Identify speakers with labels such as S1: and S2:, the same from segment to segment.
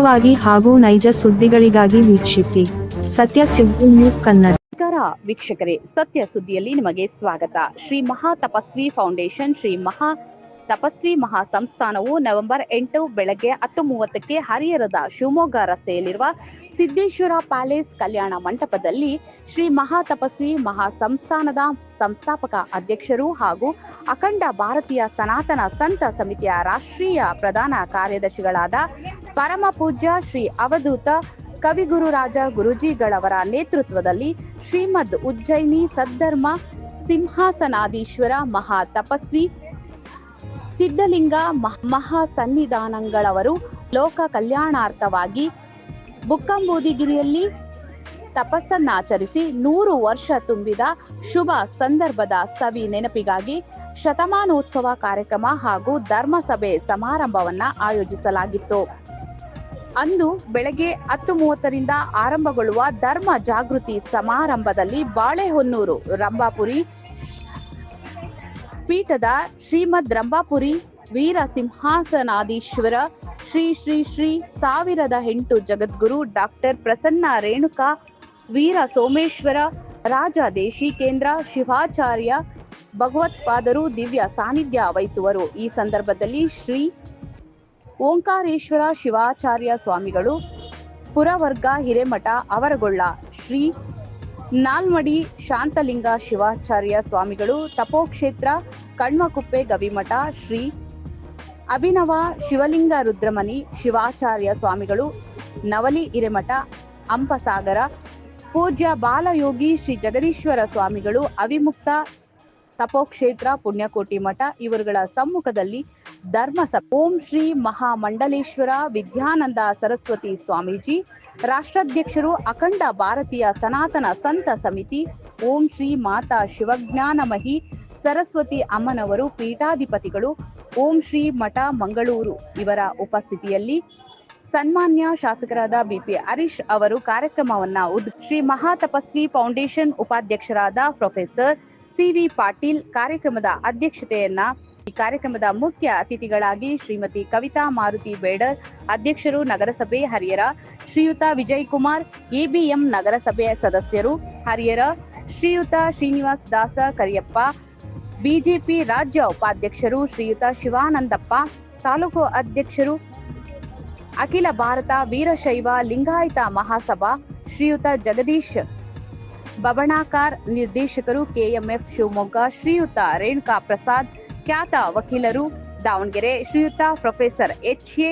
S1: ವಾಗಿ ಹಾಗೂ ನೈಜ ಸುದ್ದಿಗಳಿಗಾಗಿ ವೀಕ್ಷಿಸಿ. ಸತ್ಯ ಸುದ್ದಿ ನ್ಯೂಸ್ ಕನ್ನಡ.
S2: ವೀಕ್ಷಕರೇ, ಸತ್ಯ ಸುದ್ದಿಯಲ್ಲಿ ನಿಮಗೆ ಸ್ವಾಗತ. ಶ್ರೀ ಮಹಾ ತಪಸ್ವಿ ಫೌಂಡೇಶನ್, ಶ್ರೀ ಮಹಾ ತಪಸ್ವಿ ಮಹಾ ಸಂಸ್ಥಾನವು ನವೆಂಬರ್ ಎಂಟು ಬೆಳಗ್ಗೆ ಹತ್ತು ಮೂವತ್ತಕ್ಕೆ ಹರಿಹರದ ಶಿವಮೊಗ್ಗ ರಸ್ತೆಯಲ್ಲಿರುವ ಸಿದ್ದೇಶ್ವರ ಪ್ಯಾಲೇಸ್ ಕಲ್ಯಾಣ ಮಂಟಪದಲ್ಲಿ ಶ್ರೀ ಮಹಾತಪಸ್ವಿ ಮಹಾಸಂಸ್ಥಾನದ ಮಹಾ ಸಂಸ್ಥಾನದ ಸಂಸ್ಥಾಪಕ ಅಧ್ಯಕ್ಷರು ಹಾಗೂ ಅಖಂಡ ಭಾರತೀಯ ಸನಾತನ ಸಂತ ಸಮಿತಿಯ ರಾಷ್ಟ್ರೀಯ ಪ್ರಧಾನ ಕಾರ್ಯದರ್ಶಿಗಳಾದ ಪರಮ ಪೂಜ್ಯ ಶ್ರೀ ಅವಧೂತ ಕವಿಗುರುರಾಜ ಗುರುಜಿಗಳವರ ನೇತೃತ್ವದಲ್ಲಿ ಶ್ರೀಮದ್ ಉಜ್ಜಯಿನಿ ಸದ್ಧರ್ಮ ಸಿಂಹಾಸನಾದೀಶ್ವರ ಮಹಾ ತಪಸ್ವಿ ಸಿದ್ಧಲಿಂಗ ಮಹ- ಸನ್ನಿಧಾನಗಳವರು ಲೋಕ ಕಲ್ಯಾಣಾರ್ಥವಾಗಿ ಬುಕ್ಕಂಬೂದಿಗಿರಿಯಲ್ಲಿ ತಪಸ್ಸನ್ನಾಚರಿಸಿ ನೂರು ವರ್ಷ ತುಂಬಿದ ಶುಭ ಸಂದರ್ಭದ ಸವಿ ನೆನಪಿಗಾಗಿ ಶತಮಾನೋತ್ಸವ ಕಾರ್ಯಕ್ರಮ ಹಾಗೂ ಧರ್ಮಸಭೆ ಸಮಾರಂಭವನ್ನ ಆಯೋಜಿಸಲಾಗಿತ್ತು. ಅಂದು ಬೆಳಗ್ಗೆ ಹತ್ತು ಮೂವತ್ತರಿಂದ ಆರಂಭಗೊಳ್ಳುವ ಧರ್ಮ ಜಾಗೃತಿ ಸಮಾರಂಭದಲ್ಲಿ ಬಾಳೆಹೊನ್ನೂರು ರಂಭಾಪುರಿ ಪೀಠದ ಶ್ರೀಮದ್ ರಂಭಾಪುರಿ ವೀರ ಸಿಂಹಾಸನಾಧೀಶ್ವರ, ಶ್ರೀ ಶ್ರೀ ಶ್ರೀ ಸಾವಿರದ ಎಂಟು ಜಗದ್ಗುರು ಡಾಕ್ಟರ್ ಪ್ರಸನ್ನ ರೇಣುಕಾ, ವೀರ ಸೋಮೇಶ್ವರ, ರಾಜ ದೇಶಿಕೇಂದ್ರ, ಶಿವಾಚಾರ್ಯ ಭಗವತ್ಪಾದರು ದಿವ್ಯ ಸಾನ್ನಿಧ್ಯ ವಹಿಸುವರು. ಈ ಸಂದರ್ಭದಲ್ಲಿ ಶ್ರೀ ಓಂಕಾರೇಶ್ವರ ಶಿವಾಚಾರ್ಯ ಸ್ವಾಮಿಗಳು ಪುರವರ್ಗ ಹಿರೇಮಠ ಅವರಗೊಳ್ಳ ಶ್ರೀ ನಾಲ್ಮಡಿ ಶಾಂತಲಿಂಗ ಶಿವಾಚಾರ್ಯ ಸ್ವಾಮಿಗಳು, ತಪೋಕ್ಷೇತ್ರ, ಕಣ್ಮಕುಪ್ಪೆ, ಗವಿಮಠ, ಶ್ರೀ ಅಭಿನವ ಶಿವಲಿಂಗ ರುದ್ರಮನಿ, ಶಿವಾಚಾರ್ಯ ಸ್ವಾಮಿಗಳು, ನವಲಿ ಹಿರೇಮಠ ಅಂಪಸಾಗರ ಪೂಜ್ಯ ಬಾಲಯೋಗಿ ಶ್ರೀ ಜಗದೀಶ್ವರ ಸ್ವಾಮಿಗಳು, ಅವಿಮುಕ್ತ ತಪೋಕ್ಷೇತ್ರ, ಪುಣ್ಯಕೋಟಿ ಮಠ ಇವರುಗಳ ಸಮ್ಮುಖದಲ್ಲಿ ಧರ್ಮಸ ಓಂ ಶ್ರೀ ಮಹಾಮಂಡಲೇಶ್ವರ ವಿದ್ಯಾನಂದ ಸರಸ್ವತಿ ಸ್ವಾಮೀಜಿ, ರಾಷ್ಟ್ರಾಧ್ಯಕ್ಷರು ಅಖಂಡ ಭಾರತೀಯ ಸನಾತನ ಸಂತ ಸಮಿತಿ, ಓಂ ಶ್ರೀ ಮಾತಾ ಶಿವಜ್ಞಾನಮಹಿ, ಸರಸ್ವತಿ ಅಮ್ಮನವರು ಪೀಠಾಧಿಪತಿಗಳು, ಓಂ ಶ್ರೀ ಮಠ ಮಂಗಳೂರು ಇವರ ಉಪಸ್ಥಿತಿಯಲ್ಲಿ ಸನ್ಮಾನ್ಯ ಶಾಸಕರಾದ ಬಿಪಿ ಹರೀಶ್ ಅವರು ಕಾರ್ಯಕ್ರಮವನ್ನ ಉದ್ ಶ್ರೀ ಮಹಾತಪಸ್ವಿ ಫೌಂಡೇಶನ್ ಉಪಾಧ್ಯಕ್ಷರಾದ ಪ್ರೊಫೆಸರ್ ಸಿವಿ ಪಾಟೀಲ್ ಕಾರ್ಯಕ್ರಮದ ಅಧ್ಯಕ್ಷತೆಯನ್ನ ಈ ಕಾರ್ಯಕ್ರಮದ ಮುಖ್ಯ ಅತಿಥಿಗಳಾಗಿ ಶ್ರೀಮತಿ ಕವಿತಾ ಮಾರುತಿ ಬೇಡರ್, ಅಧ್ಯಕ್ಷರು ನಗರಸಭೆ ಹರಿಯರ ಶ್ರೀಯುತ ವಿಜಯ್ ಕುಮಾರ್ ಎಬಿಎಂ ನಗರಸಭೆಯ ಸದಸ್ಯರು ಹರಿಯರ ಶ್ರೀಯುತ ಶ್ರೀನಿವಾಸ್ ದಾಸ ಕರಿಯಪ್ಪ, ಬಿಜೆಪಿ ರಾಜ್ಯ ಉಪಾಧ್ಯಕ್ಷರು ಶ್ರೀಯುತ ಶಿವಾನಂದಪ್ಪ, ತಾಲೂಕು ಅಧ್ಯಕ್ಷರು ಅಖಿಲ ಭಾರತ ವೀರಶೈವ ಲಿಂಗಾಯತ ಮಹಾಸಭಾ ಶ್ರೀಯುತ ಜಗದೀಶ್, ಬಬಣಾಕಾರ್ ನಿರ್ದೇಶಕರು ಕೆಎಂಎಫ್ ಶಿವಮೊಗ್ಗ, ಶ್ರೀಯುತ ರೇಣುಕಾ ಪ್ರಸಾದ್ ಖ್ಯಾತ ವಕೀಲರು ದಾವಣಗೆರೆ ಶ್ರೀಯುತ professor H A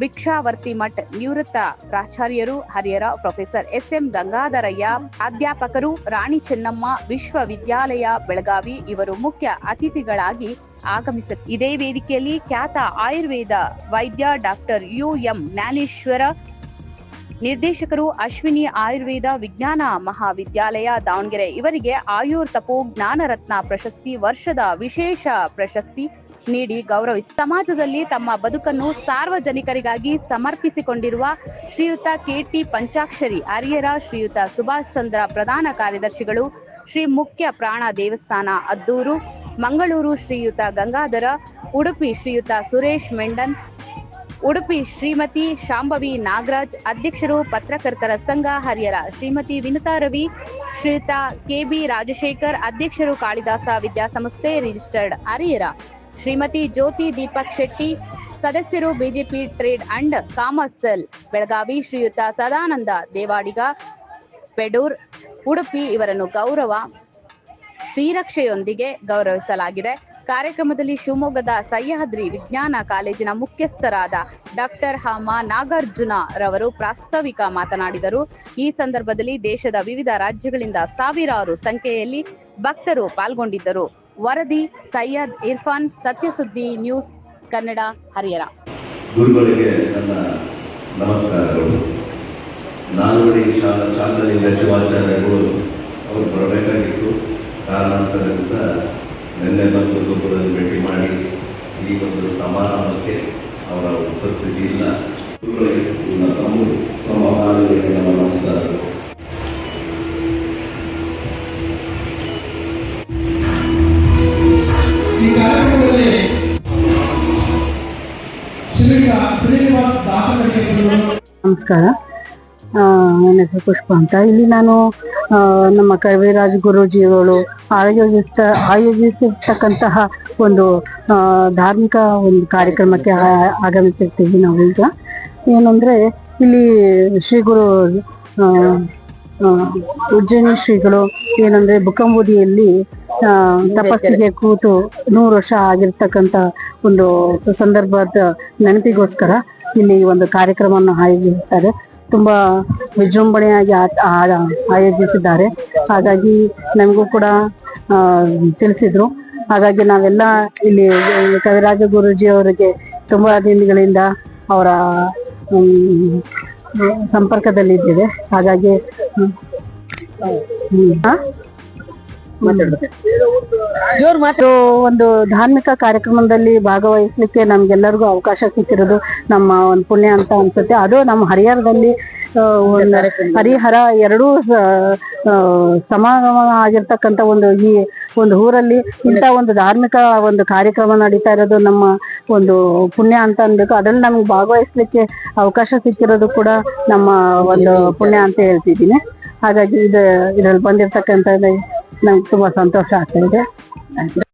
S2: Bhikshavarthi Math ನಿವೃತ್ತ ಪ್ರಾಚಾರ್ಯರು Harihara professor S M Gangadharaiah, ಅಧ್ಯಾಪಕರು ರಾಣಿ ಚೆನ್ನಮ್ಮ, ವಿಶ್ವವಿದ್ಯಾಲಯ ಬೆಳಗಾವಿ ಇವರು ಮುಖ್ಯ ಅತಿಥಿಗಳಾಗಿ ಆಗಮಿಸ, ಇದೇ ವೇದಿಕೆಯಲ್ಲಿ ಖ್ಯಾತ ಆಯುರ್ವೇದ ವೈದ್ಯ ಡಾಕ್ಟರ್ ಯು ಎಂ ಜ್ಞಾನೇಶ್ವರ ನಿರ್ದೇಶಕರು ಅಶ್ವಿನಿ ಆಯುರ್ವೇದ ವಿಜ್ಞಾನ ಮಹಾವಿದ್ಯಾಲಯ ದಾವಣಗೆರೆ. ಇವರಿಗೆ ಆಯುರ್ ತಪೋ ಜ್ಞಾನರತ್ನ ಪ್ರಶಸ್ತಿ, ವರ್ಷದ ವಿಶೇಷ ಪ್ರಶಸ್ತಿ ನೀಡಿ ಗೌರವಿಸಿ. ಸಮಾಜದಲ್ಲಿ ತಮ್ಮ ಬದುಕನ್ನು ಸಾರ್ವಜನಿಕರಿಗಾಗಿ ಸಮರ್ಪಿಸಿಕೊಂಡಿರುವ ಶ್ರೀಯುತ ಕೆಟಿ ಪಂಚಾಕ್ಷರಿ, ಅರಿಯರ ಶ್ರೀಯುತ ಸುಭಾಷ್ ಚಂದ್ರ ಪ್ರಧಾನ ಕಾರ್ಯದರ್ಶಿಗಳು ಶ್ರೀ ಮುಖ್ಯ ಪ್ರಾಣ ದೇವಸ್ಥಾನ ಅದ್ದೂರು, ಮಂಗಳೂರು ಶ್ರೀಯುತ ಗಂಗಾಧರ, ಉಡುಪಿ ಶ್ರೀಯುತ ಸುರೇಶ್ ಮೆಂಡನ್ ಉಡುಪಿ ಶ್ರೀಮತಿ ಶಾಂಭವಿ ನಾಗರಾಜ್, ಅಧ್ಯಕ್ಷರು ಪತ್ರಕರ್ತರ ಸಂಘ ಹರಿಯರ ಶ್ರೀಮತಿ ವಿನುತಾ ರವಿ, ಶ್ರೀಯುತ ಕೆಬಿ ರಾಜಶೇಖರ್, ಅಧ್ಯಕ್ಷರು ಕಾಳಿದಾಸ ವಿದ್ಯಾಸಂಸ್ಥೆ ರಿಜಿಸ್ಟರ್ಡ್ ಹರಿಹರ. ಶ್ರೀಮತಿ ಜ್ಯೋತಿ ದೀಪಕ್ ಶೆಟ್ಟಿ, ಸದಸ್ಯರು BJP trade and commerce cell. Belagavi ಶ್ರೀಯುತ ಸದಾನಂದ, ದೇವಾಡಿಗ ಪೆಡೂರ್ ಉಡುಪಿ ಇವರನ್ನು ಗೌರವ ಶ್ರೀರಕ್ಷೆಯೊಂದಿಗೆ ಗೌರವಿಸಲಾಗಿದೆ. ಕಾರ್ಯಕ್ರಮದಲ್ಲಿ ಶಿವಮೊಗ್ಗದ ಸಹ್ಯಾದ್ರಿ ವಿಜ್ಞಾನ ಕಾಲೇಜಿನ ಮುಖ್ಯಸ್ಥರಾದ ಡಾಕ್ಟರ್ ಹಮ ನಾಗಾರ್ಜುನ ರವರು ಪ್ರಾಸ್ತಾವಿಕ ಮಾತನಾಡಿದರು. ಈ ಸಂದರ್ಭದಲ್ಲಿ ದೇಶದ ವಿವಿಧ ರಾಜ್ಯಗಳಿಂದ ಸಾವಿರಾರು ಸಂಖ್ಯೆಯಲ್ಲಿ ಭಕ್ತರು ಪಾಲ್ಗೊಂಡಿದ್ದರು. ವರದಿ ಸೈಯದ್ ಇರ್ಫಾನ್ ಸತ್ಯಸುದ್ದಿ ನ್ಯೂಸ್ ಕನ್ನಡ ಹರಿಯರ
S3: ಗುರುಗಳಿಗೆ ನನ್ನ ನಮಸ್ಕಾರಗಳು. ನಾಲ್ವಡಿ ಶಾಲಾ ಶಾಂತಲಿಂಗ ಶಿವಾಚಾರ್ಯಗಳು ಅವರು ಬರಬೇಕಾಗಿತ್ತು. ಕಾರಣಾಂತರದಿಂದ ನಿನ್ನೆ ಬಂದು ಗೊಬ್ಬರದಲ್ಲಿ ಭೇಟಿ ಮಾಡಿ ಈ ಒಂದು ಸಮಾರಂಭಕ್ಕೆ ಅವರ ಉಪಸ್ಥಿತಿ ಇಲ್ಲ. ನನ್ನ ತಮ್ಮ ತಮ್ಮ ಮಾನವರಿಗೆ ನನ್ನ ನಮಸ್ಕಾರಗಳು
S4: ಈ ಕಾರ್ಯಕ್ರಮದಲ್ಲಿ ನಮಸ್ಕಾರ. ಆ, ನನ್ನ ಪುಷ್ಪ ಅಂತ. ಇಲ್ಲಿ ನಾನು ನಮ್ಮ ಕವಿರಾಜ್ ಗುರೂಜಿಗಳು ಆಯೋಜಿಸ್ತ ಆಯೋಜಿಸಿರ್ತಕ್ಕಂತಹ ಒಂದು ಧಾರ್ಮಿಕ ಒಂದು ಕಾರ್ಯಕ್ರಮಕ್ಕೆ ಆಗಮಿಸಿರ್ತೀವಿ ನಾವು ಈಗ ಏನಂದ್ರೆ, ಇಲ್ಲಿ ಶ್ರೀ ಗುರು ಉಜ್ಜಯಿನಿ ಶ್ರೀಗಳು ಏನಂದ್ರೆ ಬುಕ್ಕಂಬುದಿಯಲ್ಲಿ ತಪಸ್ಸಿಗೆ ಕೂತು ನೂರು ವರ್ಷ ಆಗಿರ್ತಕ್ಕಂಥ ಒಂದು ಸಂದರ್ಭದ ನೆನಪಿಗೋಸ್ಕರ ಇಲ್ಲಿ ಒಂದು ಕಾರ್ಯಕ್ರಮವನ್ನು ಆಯೋಜಿಸುತ್ತಾರೆ. ತುಂಬಾ ವಿಜೃಂಭಣೆಯಾಗಿ ಆಯೋಜಿಸಿದ್ದಾರೆ. ಹಾಗಾಗಿ ನಮಗೂ ಕೂಡ ತಿಳಿಸಿದ್ರು. ಹಾಗಾಗಿ ನಾವೆಲ್ಲ ಇಲ್ಲಿ ಕವಿರಾಜ ಗುರೂಜಿ ಅವರಿಗೆ ತುಂಬಾ ದಿನಗಳಿಂದ ಅವರ ಸಂಪರ್ಕದಲ್ಲಿದ್ದೇವೆ. ಹಾಗಾಗಿ ಹಾ? ಒಂದು ಧಾರ್ಮಿಕ ಕಾರ್ಯಕ್ರಮದಲ್ಲಿ ಭಾಗವಹಿಸ್ಲಿಕ್ಕೆ ನಮ್ಗೆಲ್ಲರಿಗೂ ಅವಕಾಶ ಸಿಕ್ಕಿರೋದು ನಮ್ಮ ಒಂದು ಪುಣ್ಯ ಅಂತ ಅನ್ಸುತ್ತೆ. ಅದು ನಮ್ಮ ಹರಿಹರದಲ್ಲಿ ಹರಿಹರ ಎರಡೂ ಸಮಾಗಮ ಆಗಿರ್ತಕ್ಕಂಥ ಒಂದು ಈ ಒಂದು ಊರಲ್ಲಿ ಇಂಥ ಒಂದು ಧಾರ್ಮಿಕ ಒಂದು ಕಾರ್ಯಕ್ರಮ ನಡೀತಾ ಇರೋದು ನಮ್ಮ ಒಂದು ಪುಣ್ಯ ಅಂತ ಅನ್ಬೇಕು. ಅದ್ರಲ್ಲಿ ನಮ್ಗೆ ಭಾಗವಹಿಸ್ಲಿಕ್ಕೆ ಅವಕಾಶ ಸಿಕ್ಕಿರೋದು ಕೂಡ ನಮ್ಮ ಒಂದು ಪುಣ್ಯ ಅಂತ ಹೇಳ್ತಿದ್ದೀನಿ. ಹಾಗಾಗಿ ಇದು ಇದ್ರಲ್ಲಿ ಬಂದಿರ್ತಕ್ಕಂಥ ನಂಗೆ ತುಂಬಾ ಸಂತೋಷ ಆಗ್ತಾ ಇದೆ.